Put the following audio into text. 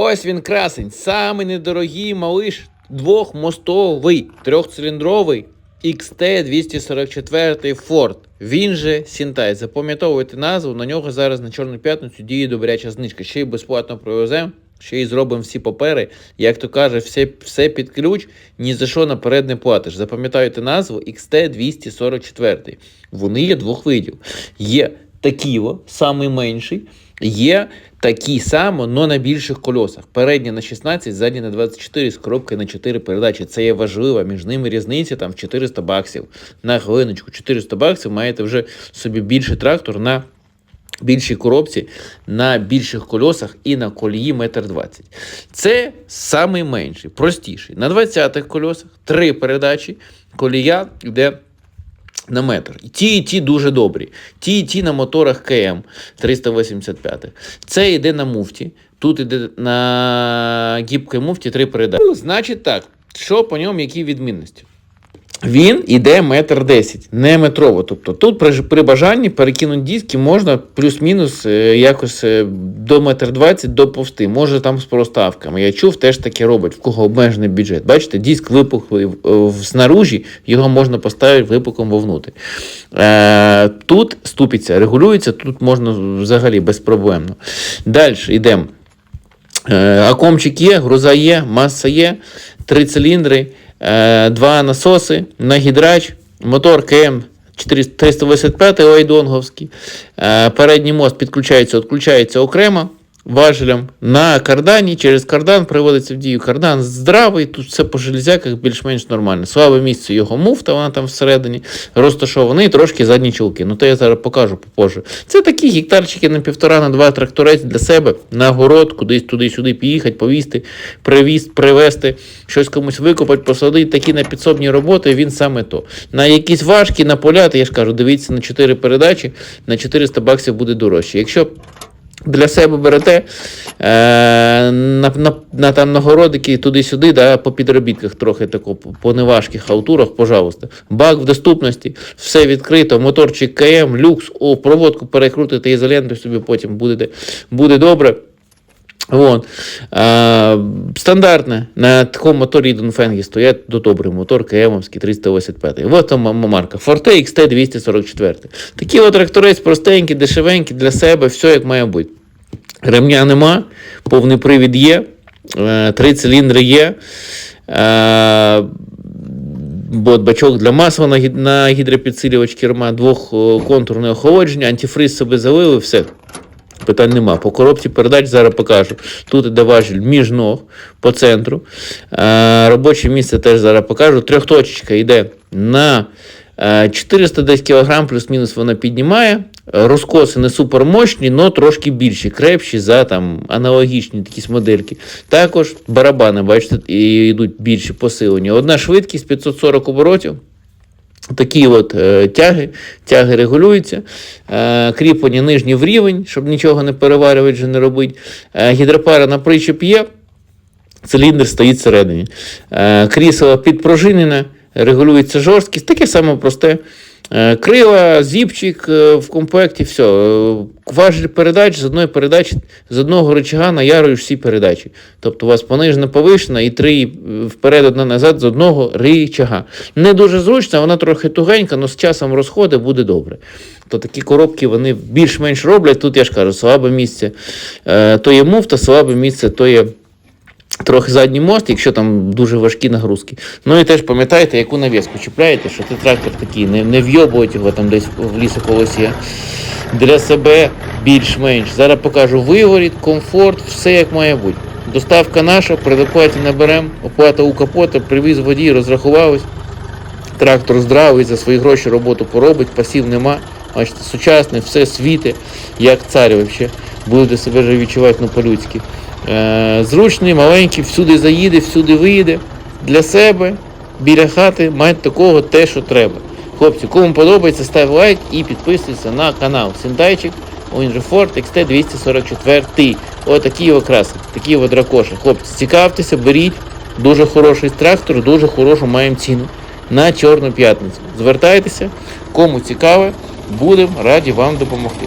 Ось він красень, самий недорогий малиш двохмостовий, трьохциліндровий XT244 Ford. Він же Сінтай. Запам'ятовуйте назву, на нього зараз на Чорну п'ятницю діє добряча знижка. Ще й безплатно привеземо, ще й зробимо всі папери. Як то каже, все, все під ключ, ні за що наперед не платиш. Запам'ятайте назву XT244. Вони є двох видів. Є Таківо, самий менший. Є такі само, але на більших колесах. Передні на 16, задні на 24 з коробкою на 4 передачі. Це є важливо. Між ними різниця там в 400 баксів. На хвилиночку 400 баксів маєте вже собі більший трактор на більшій коробці, на більших кольосах і на колії 1,20 м. Це самий менший, простіший. На 20-х кольосах три передачі, колія йде на метр. Ті, і ті дуже добрі. Ті, і ті на моторах КМ 385. Це йде на муфті. Тут йде на гібкій муфті три передачі. Значить так, що по ньому, які відмінності? Він іде метр десять, не метрово. Тобто тут при, при бажанні перекинути диски можна плюс-мінус е, якось е, до метр двадцять доповсти. Може там з проставками. Я чув, теж таке робить, в кого обмежений бюджет. Бачите, диск випуклий в снаружі, його можна поставити випуком вовнутрі. Е, тут ступиться, регулюється, тут можна взагалі безпроблемно. Далі йдемо. Е, Акомчик є, груза є, маса є, три циліндри, е, два насоси на гідрач, мотор КМ 385 Ойдонговський. Е, Передній мост підключається, відключається окремо. Важелем на кардані, через кардан приводиться в дію кардан здравий, тут все по железяках більш-менш нормально. Слабе місце його муфта, вона там всередині розташована, і трошки задні чулки. Ну то я зараз покажу попозже. Це такі гектарчики на півтора на два тракторець для себе на город, кудись туди-сюди поїхати, повізти, привіз, привезти, щось комусь викопати, посадити. Такі на підсобні роботи, він саме то. На якісь важкі, на поля, то я ж кажу, дивіться на 4 передачі, на 400 баксів буде дорожче. Якщо для себе берете е, на, на, на, там, нагородики туди-сюди, да, по підробітках трохи тако, по- неважких аутурах, пожалуйста. Бак в доступності, все відкрито, моторчик КМ, люкс, о, проводку перекрутите ізоленту собі потім буде, буде добре. Вон. А, стандартне. На такому моторі Донфенгі стоять до добрий мотор КМовський 385. Вот там марка. Forte XT 244. Такі от тракторець простенькі, дешевенькі для себе, все як має бути. Ремня нема, повний привід є, е, три циліндри є. Е, Бо бачок для масла на, на гідропідсилювач керма, двохконтурне охолодження, антифриз себе залили, все. Питань нема. По коробці передач зараз покажу. Тут іде важіль між ног по центру. Е, робоче місце теж зараз покажу. Трьохточечка йде на е, 400 десь кг, плюс-мінус вона піднімає. Е, Розкоси не супермощні, але трошки більші, крепші за там, аналогічні якісь модельки. Також барабани, бачите, і йдуть більші посилені. Одна швидкість 540 оборотів. Такі от е, тяги, тяги регулюються, е, кріплені нижні в рівень, щоб нічого не переварювати, не робити. Е, гідропара на причіп є, циліндр стоїть всередині. Е, крісло підпружинене, регулюється жорсткість, таке саме просте. Е, крила, зіпчик е, в комплекті, все. Важіль передач з одної передачі, з одного рычага наярюєш всі передачі. Тобто у вас понижена повишена і три е, вперед, одна назад з одного рычага. Не дуже зручно, вона трохи тугенька, але з часом розходить буде добре. То такі коробки вони більш-менш роблять. Тут я ж кажу, слабе місце. То є муфта, слабе місце, то є. Трохи задній мост, якщо там дуже важкі нагрузки. Ну і теж пам'ятайте, яку навіску чіпляєте, що це трактор такий, не, не вйобують його там десь в лісоколосі. Для себе більш-менш. Зараз покажу виворіт, комфорт, все як має бути. Доставка наша, предоплаті наберемо, оплата у капота, привіз водій, розрахувались. Трактор здравий, за свої гроші роботу поробить, пасів нема. Бачите, сучасне, все світе, як цар взагалі. Будете себе вже відчувати ну, по-людськи. Е, зручний, маленький, всюди заїде, всюди виїде. Для себе, біля хати, мають такого те, що треба. Хлопці, кому подобається, став лайк і підписуйся на канал. Сендайчик, він XT 244. Отакі його краси, такі його дракоші. Хлопці, цікавтеся, беріть. Дуже хороший трактор, дуже хорошу маємо ціну на Чорну п'ятницю. Звертайтеся, кому цікаве, будемо раді вам допомогти.